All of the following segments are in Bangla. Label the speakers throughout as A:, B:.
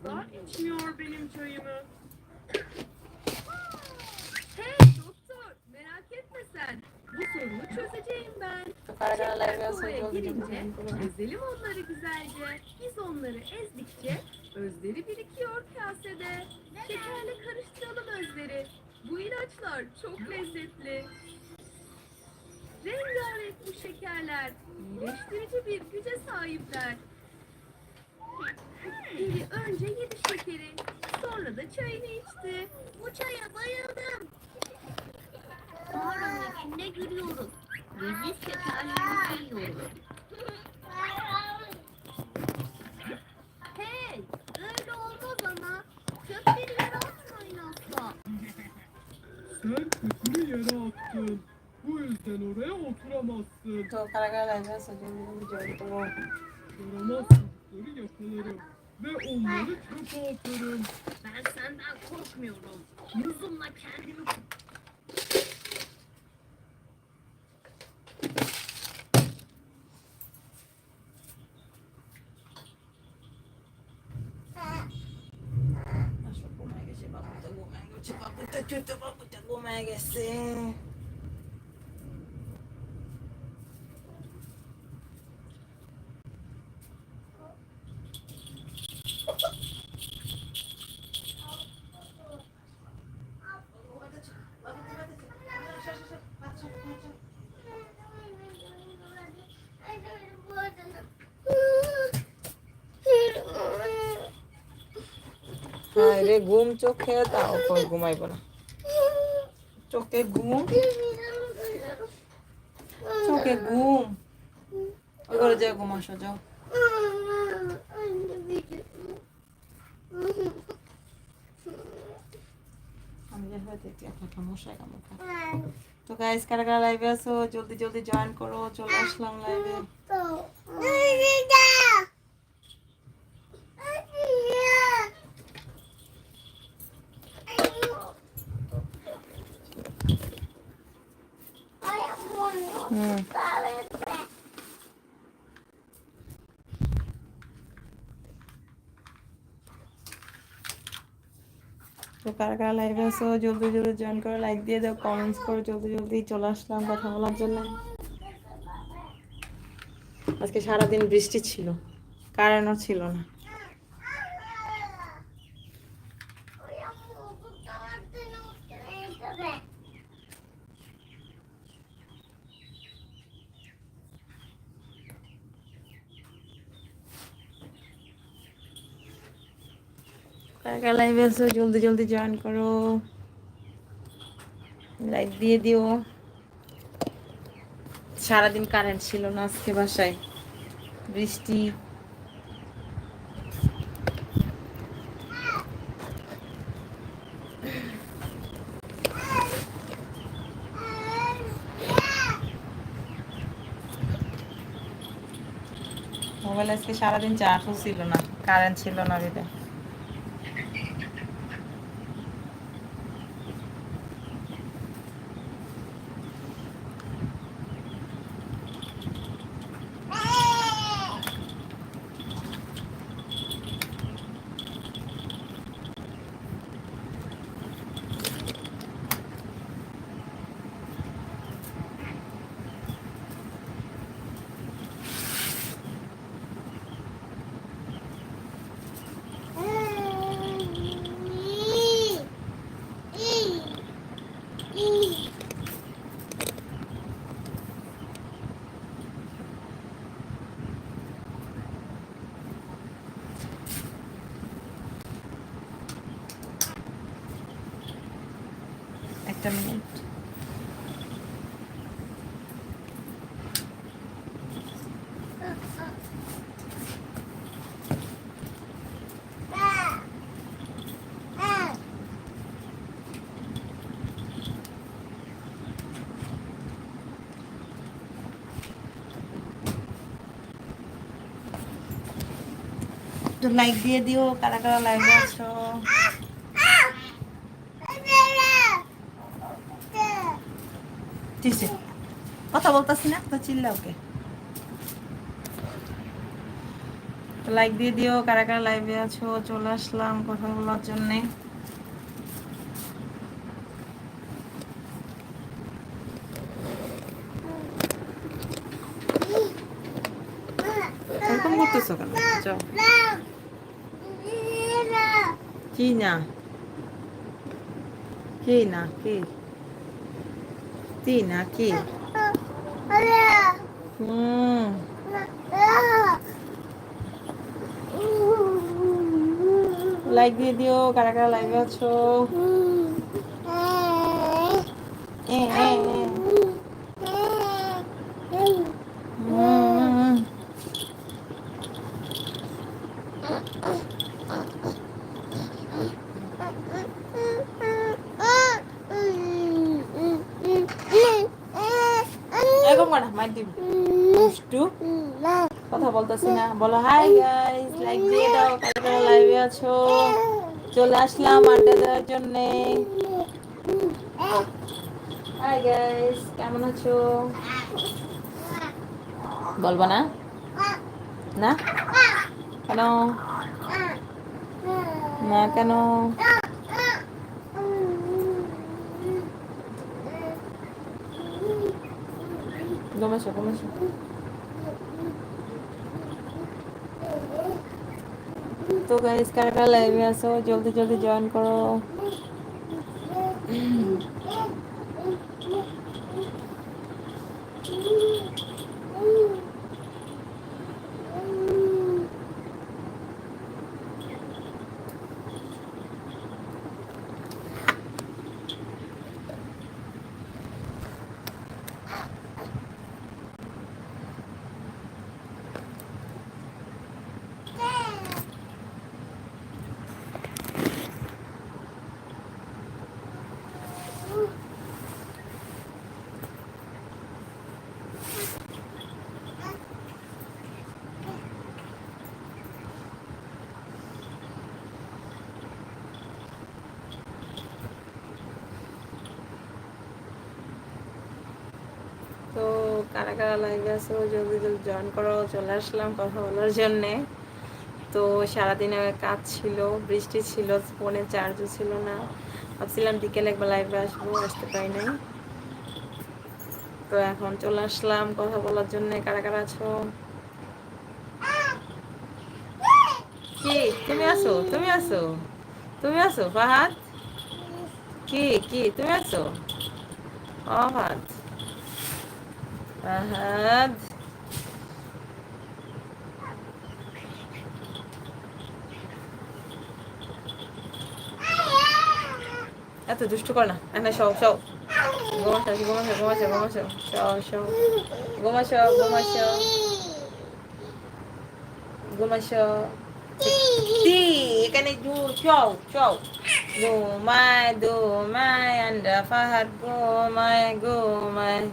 A: asla içmiyor benim çayımı.
B: hey doktor merak etme sen. Bu sorunu çözeceğim ben.
C: Çiftler
B: kovaya girince ezelim onları güzelce. Biz onları ezdikçe özleri birikiyor kasede. Şekerle karıştıralım özleri. Bu ilaçlar çok lezzetli. Rengarenk bu şekerler iyileştirici bir güce sahipler. Biri önce yedi şekeri, sonra da çayını içti. Bu çaya bayıldım. Mağaranın içinde gülüyoruz. Leziz şekerlerimizi yiyoruz. Hey, öyle olmaz ama. Çöpleri yere atmayın asla.
A: Sen kötünü yere attın. Bu yüzden oraya oturamazsın.
C: তো
A: kitapları yakalarım ve onları çöpe atarım.
B: Ben senden korkmuyorum. Yüzümle kendimi
C: Acho que o Mega chegou a puta, o Mega chegou a puta, o রে ঘুম, চোখে কই ঘুমাইব না। চোখে ঘুম চোখে ঘুম। ঘরে যাও ঘুম, আসো, যাও। তো গাইস কারা লাইভে আছো? জলদি জলদি জয়েন করো। চলে আসলাম লাইভে হুম তো কারা কারা লাইভে আসো জলদি জলদি জয়েন করো লাইক দিয়ে দাও কমেন্টস করো, জলদি জলদি চলে আসলাম কথা বলার জন্য। আজকে সারাদিন বৃষ্টি ছিল কারেন্টও ছিল না। কারা লাইভে আছো জলদি জলদি জয়েন করো। লাইক দিয়ে দিও। সারাদিন কারেন্ট ছিল না আজকে বাসায়। বৃষ্টি। মোবাইল আজকে সারাদিন চার্জও ছিল না কারেন্ট ছিল না বিদে একটা মিনিট তো লাইক দিয়ে দিও কারা কারা লাইভে আছো কথা বলতেছি না, তো চিল্লা ওকে লাইক দিয়ে দিও, কারা কারা লাইভে আছো, চলে আসলাম কথা বলার জন্যে। এরকম করতেছো কেন? কি না? কি না? কি? কি নাকি? হুম। লাইক দিয়ে দিও কারা কারা লাইভে আছো? এরকম কর না দুষ্টু কথা বলতেছি না। বলো হাই গাইস লাইক দিয়ে দাও কারা লাইভে আছো। চলে আসলাম আড্ডা দেওয়ার জন্য। হাই গাইস কেমন আছো? বলব না? না? কেন? না কেন? ঘুমাসো ঘুমাসো তো গাইস কারা কারা লাইভে আসো জলদি জলদি জয়েন করো তো কারা কারা লাইভে আসো জলদি জলদি জয়েন করো চলে আসলাম কথা বলার জন্যে। তো সারাদিনে কাজ ছিল, বৃষ্টি ছিল, ফোনে চার্জও ছিল না। ভাবছিলাম বিকেলে একবার লাইভে আসব, আসতে পারি নাই। তো এখন চলে আসলাম কথা বলার জন্য কারা কারা আছো? কি? তুমি আছো? তুমি আছো? তুমি আছো, ফাহাদ? কি? কি? তুমি আসো ও ফাহাদ। ফাহাদ এত দুষ্টু কর না এখানে সব সব ঘুমাসো ঘুমাসো ঘুমাসো ঘুমাসো সব সব ঘুমাসো ঘুমাসো ঘুমাসো দি এখানে দু চৌ চৌ ঘুমায় ঘুমায় আন্ডা ফাহাদ ঘুমায় ঘুমায়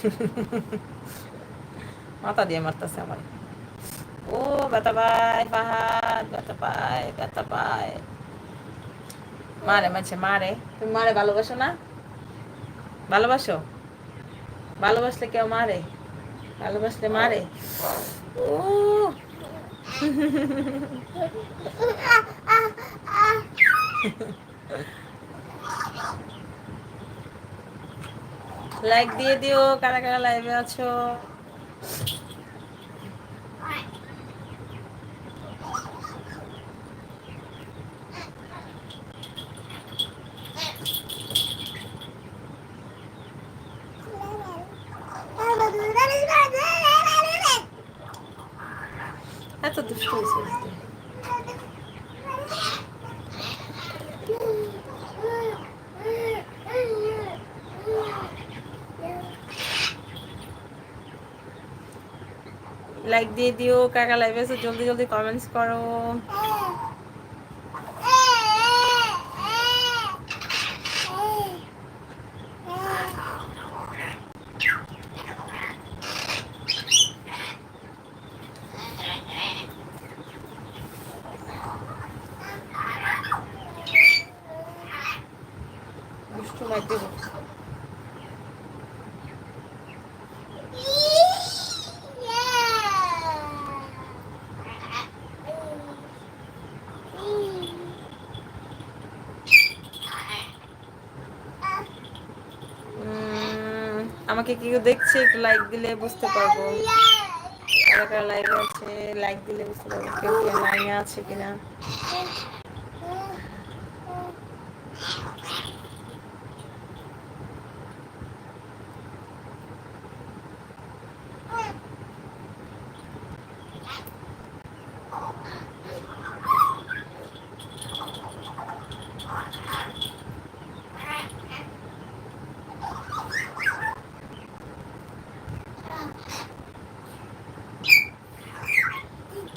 C: মাথা দিয়ে মারতেছে আমার ও, ব্যথা পায় পাহাড় ব্যথা পায় ব্যথা পায়। মারে মাঝে মারে। তুমি মারে ভালোবাসো না? ভালোবাসো? ভালোবাসলে কেউ মারে? ভালোবাসলে মারে? ও। লাইক দিয়ে দিও কারা কারা লাইভে আছো? এত দুষ্ট হয়েছে আজকে। লাইক দিয়ে দিও কাকা লাইভে এসে জলদি জলদি কমেন্টস করো দুষ্টু মাইর দেবো উম, আমাকে কেউ দেখছে, একটু লাইক দিলে বুঝতে পারব। লাইভে আছে লাইক দিলে বুঝতে পারব কেউ কেউ লাইনে আছে কিনা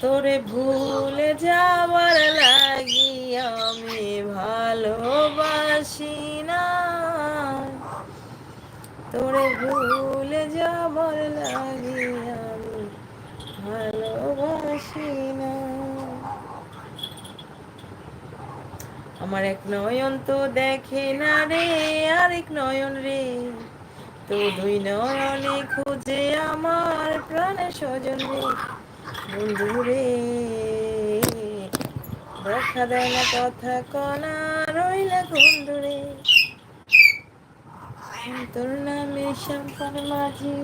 C: তোরে ভুলে যাবার লাগি আমি ভালোবাসি না তোরে ভুলে যাবার লাগি আমি। ভালোবাসি না। আমার এক নয়ন তো দেখে না রে আরেক নয়ন রে। তো দুই নয়নে খুঁজে আমার প্রাণে স্বজন রে। বন্ধু রে, দেখা দেয় না কথা কনা, রইলা বন্ধু রে। তোর নামে শ্যামপান মাঝি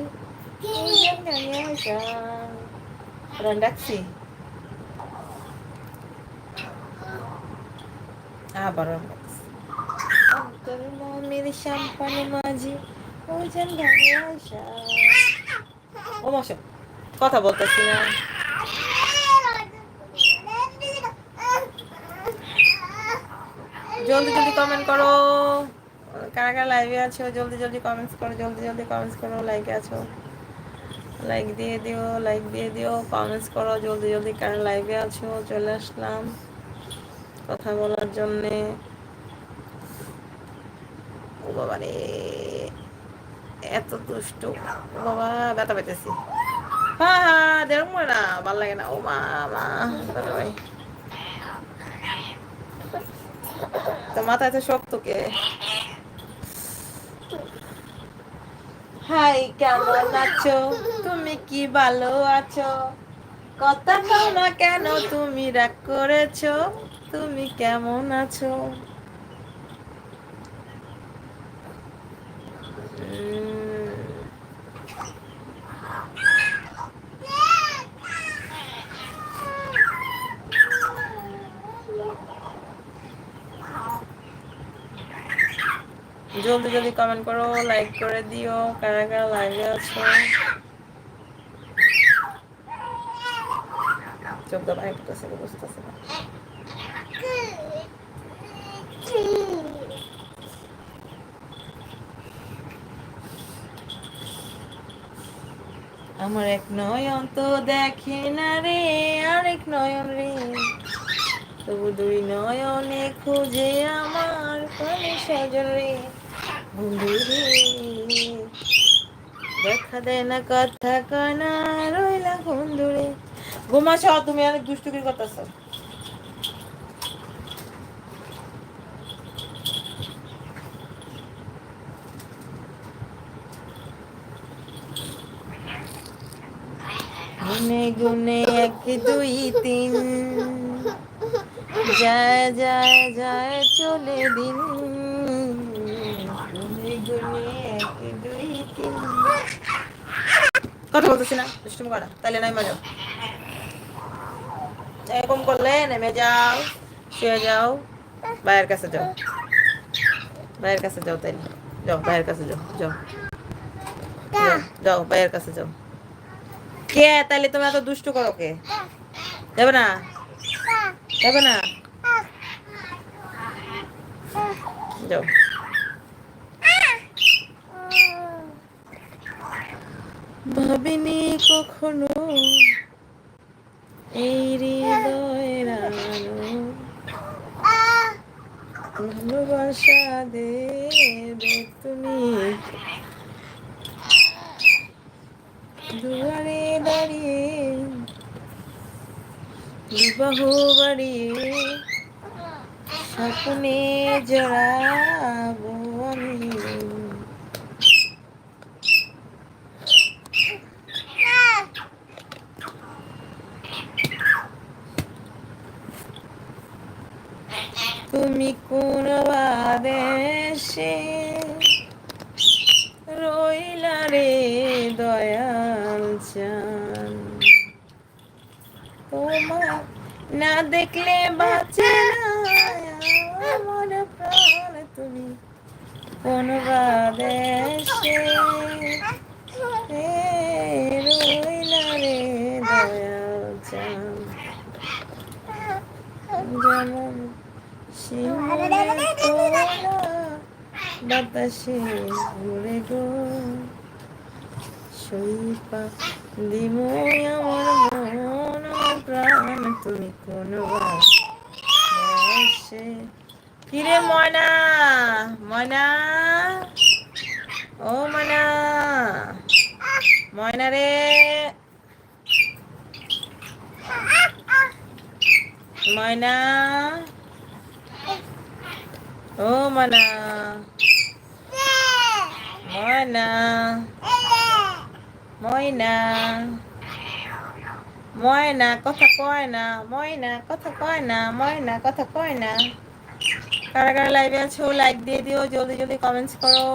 C: ডাকছি আবার তোর নামের শ্যামপান মাঝি ওজন গানে আসা ও মশা কথা বলতেছি না জলদি জলদি কমেন্ট করো কারা কারা লাইভে আছো, জলদি জলদি কমেন্টস করো, জলদি জলদি কমেন্টস করো লাইকে আছো। লাইক দিয়ে দিও লাইক দিয়ে দিও কমেন্টস করো, জলদি জলদি কারা লাইভে আছো, চলে আসলাম কথা বলার জন্যে। ও বাবা রে, এত দুষ্ট। বাবা, ব্যথা পেতেছি হ্যাঁ হ্যাঁ দেখব না, ভালো লাগে না। ও মা মা তো মাথা এত শক্ত কে? হাই, কেমন আছো? তুমি কি ভালো আছো? কথা কও না কেন তুমি রাগ করেছ? তুমি কেমন আছো? জলদি জলদি কমেন্ট করো লাইক করে দিও, কারা কারা লাইভে আছো? চোখ দাবা একটাছে বুঝতেছে না আমার এক নয়ন তো দেখে না রে আরেক নয়ন রে। তবু দুই নয়নে খুঁজে আমার প্রাণে সজন রে। দেখা দেয় না কথা কানা রইলা বন্ধু রে ঘুমাছ তুমি অনেক দুষ্টুকি করতেছ গুনে গুনে এক দুই তিন। যায় যায় যায় চলে দিন গুনে গুনে এক দুই তিন কথা বলতেছি না দুষ্টুমি করা তাহলে নাই মজা। এরকম করলে নেমে যাও শুয়ে যাও ভাইয়ের কাছে যাও। ভাইয়ের কাছে যাও তাইলে। যাও ভাইয়ের কাছে যাও যাও। যাও, যাও ভাইয়ের কাছে যাও। কে? তাহলে তুমি এত দুষ্টু করো কে? যাবে না? যাবে না? যাও। ভাবিনি কখনো এই হৃদয়ের ভালোবাসা দেবে তুমি। দুয়ারে দাঁড়িয়ে বিবাহ বাড়িয়ে স্বপ্নে জড়াবো আমি তুমি কোন বাদেশে রইলা রে দয়াল চান তোমার না দেখলে বাঁচে আমার প্রাণ তুমি কোন বাদেশে রইলা রে যেমন বাতাসে ঘুরে গো। সইপা দিমু আমার মন আমার প্রাণ তুমি কোন কিরে ময়না? ময়না? ও ময়না। ময়না রে। ময়না? ও ময়না। ময়না। ময়না। ময়না, কথা কয় না, ময়না, কথা কয় না, ময়না, কথা কয় না। কারা কারা লাইভে আছো লাইক দিয়ে দিও, জলদি জলদি কমেন্টস করো।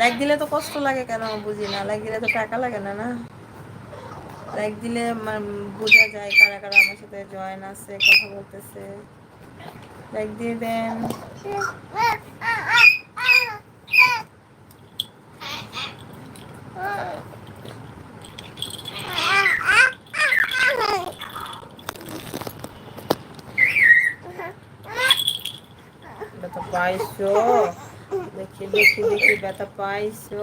C: লাইক দিলে তো কষ্ট লাগে কেন? বুঝি না। লাইক দিলে তো টাকা লাগে না না? লাইক দিলে বোঝা যায় কারা কারা আমার সাথে জয়েন আছে, কথা বলতেছে। লাইক দিয়ে দেন। ব্যথা পাইছো? দেখি দেখি দেখি, ব্যথা পাইছো?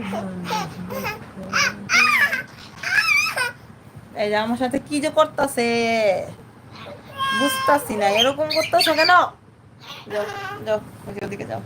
C: এই যে আমার সাথে কি যে করতেছে বুঝতেছি না এরকম করতেছো কেন যাও যাও ওই যে ওদিকে যাও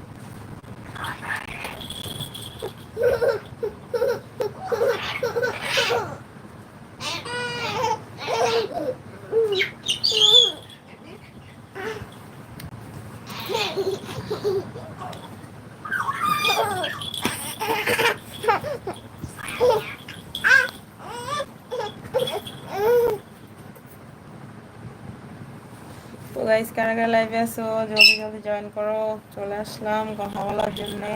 C: তো গাইস কারা কারা লাইভে আছো জলদি জলদি জয়েন করো চলে আসলাম কথা বলার জন্যে।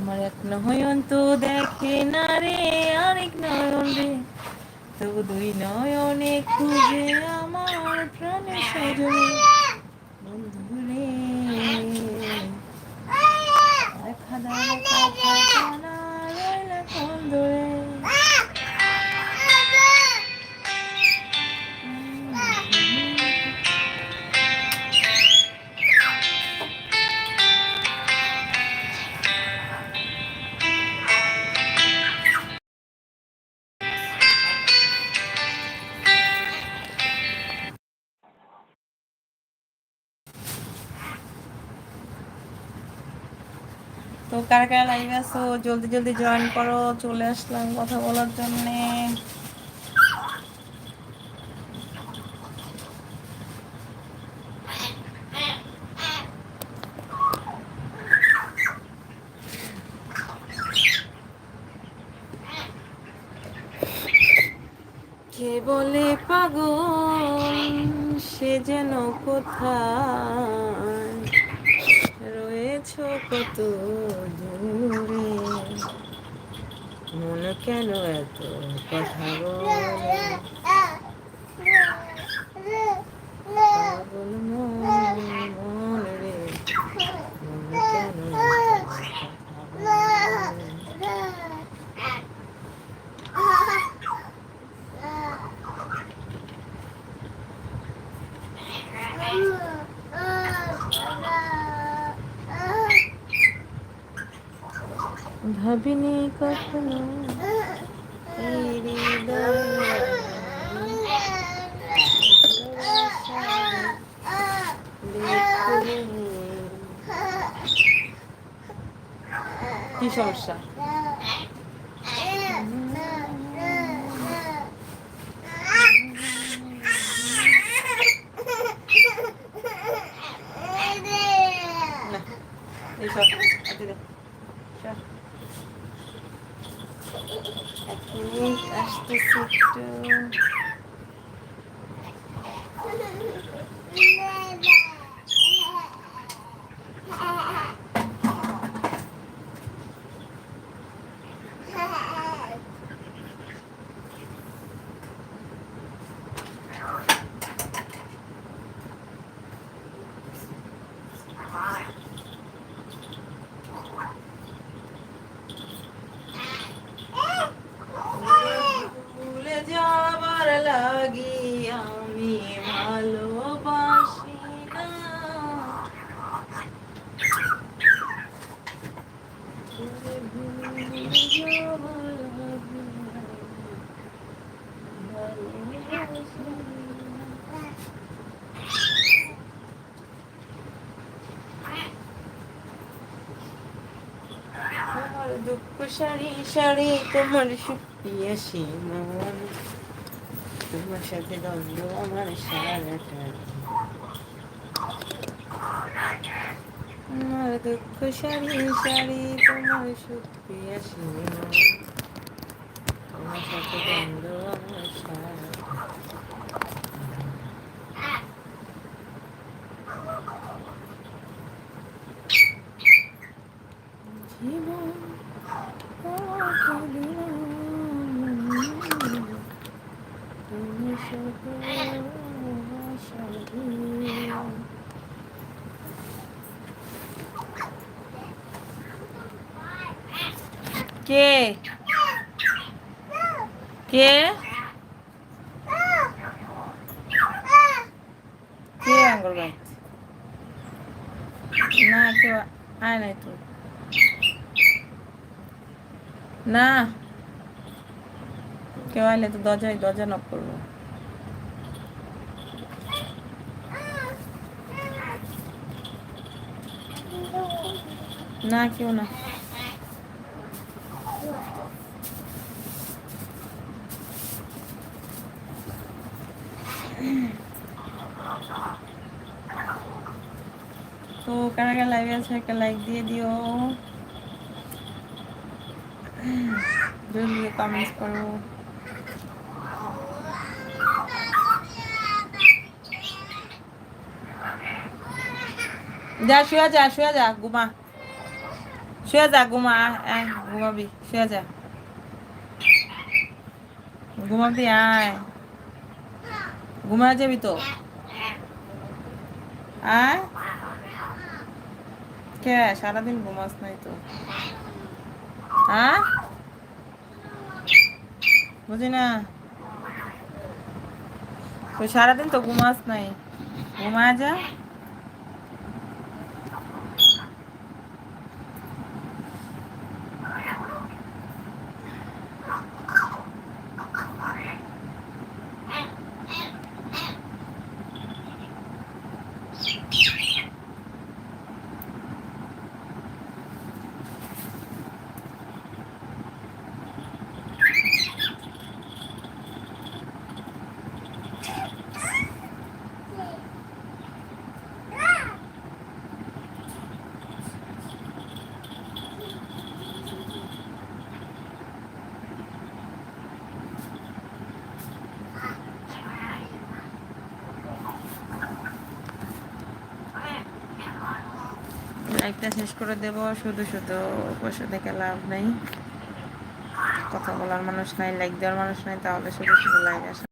C: আমার এক নয়ন তো দেখে না রে, আরেক নয়ন রে। তবু দুই নয়নে খুঁজে আমার প্রাণে সজনে। বন্ধু রে দেখা দাও। কারা কারা লাইভে আছো? জলদি জলদি জয়েন করো, চলে আসলাম কথা বলার জন্যে। কে বলে পাগল? সে যেন কোথায়? কেন এত কথা? ভাবিনি কখনো। কি সমস্যা না এই সব হাতে দে। সব। এক মিনিট আসতেছি একটু ভুলে যাবার লাগি আমি ভালোবাসি না তোরে ভুলে যাবার লাগি ভালোবাসি না। তোমার দুঃখ সারি সারি তোমার সুপ্রিয়াসী মন তোমার সাথে দ্বন্দ্ব আমার সারাটা আমার দুঃখ সারি সারি তোমার সুপ্রিয়াসী মন তোমার সাথে দ্বন্দ্ব আমার সারাটা জীবন তুমি শুধু আশা কে? কে? কে আঙ্গুর গাছ না কেউ আয় নাই তো। না। কেউ আইলে তো দরজায় দরজা নক করব। না, কেউ না তো কারা কারা লাইভে আছে, একটা লাইক দিয়ে দিও। জলদি কমেন্টস করো। যা, শুয়ে যা শুয়ে যা, ঘুমা। শুয়ে যা, ঘুমা, আয়, ঘুমাবি, শুয়ে যা। ঘুমাবি, আয়। ঘুমা যাবি তো? আয়। কে? সারাদিন ঘুমাস নাই তো। হ্যাঁ? বুঝি না? তো সারাদিন তো ঘুমাস নাই। ঘুমা যা। লাইভটা শেষ করে দেব। শুধু শুধু বসে দেখে লাভ নেই। কথা বলার মানুষ নাই লাইক দেওয়ার মানুষ নাই, তাহলে শুধু শুধু লাইক আসা।